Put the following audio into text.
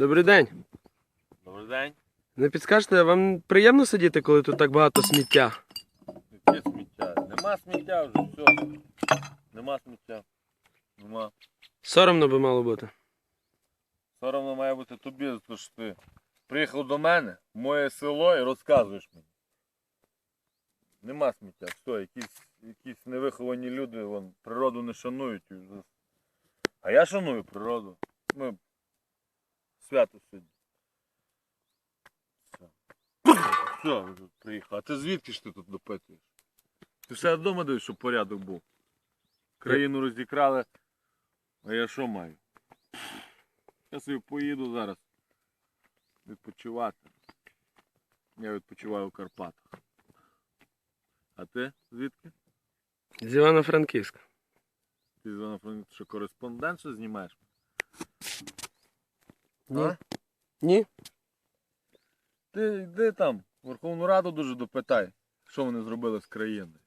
Добрий день. Добрий день. Не підскажете, вам приємно сидіти, коли тут так багато сміття? Яке сміття? Нема сміття вже, все. Нема сміття. Нема. Соромно би мало бути. Соромно має бути тобі, те, що ти приїхав до мене, в моє село і розказуєш мені. Нема сміття, все, якісь, якісь невиховані люди вон, природу не шанують. А я шаную природу. Ми свято сьогодні. Все. Все, тут приїхав. А ти звідки ж ти тут допитуєш? Ти все вдома дивиш, щоб порядок був. Країну розікрали, а я що маю? Я собі поїду зараз відпочивати. Я відпочиваю у Карпатах. А ти звідки? З Івано-Франківська. Ти з Івано-Франківська що кореспондент що знімаєш? Ні. А? Ні? Ти йди там, Верховну Раду дуже допитай, що вони зробили з країною.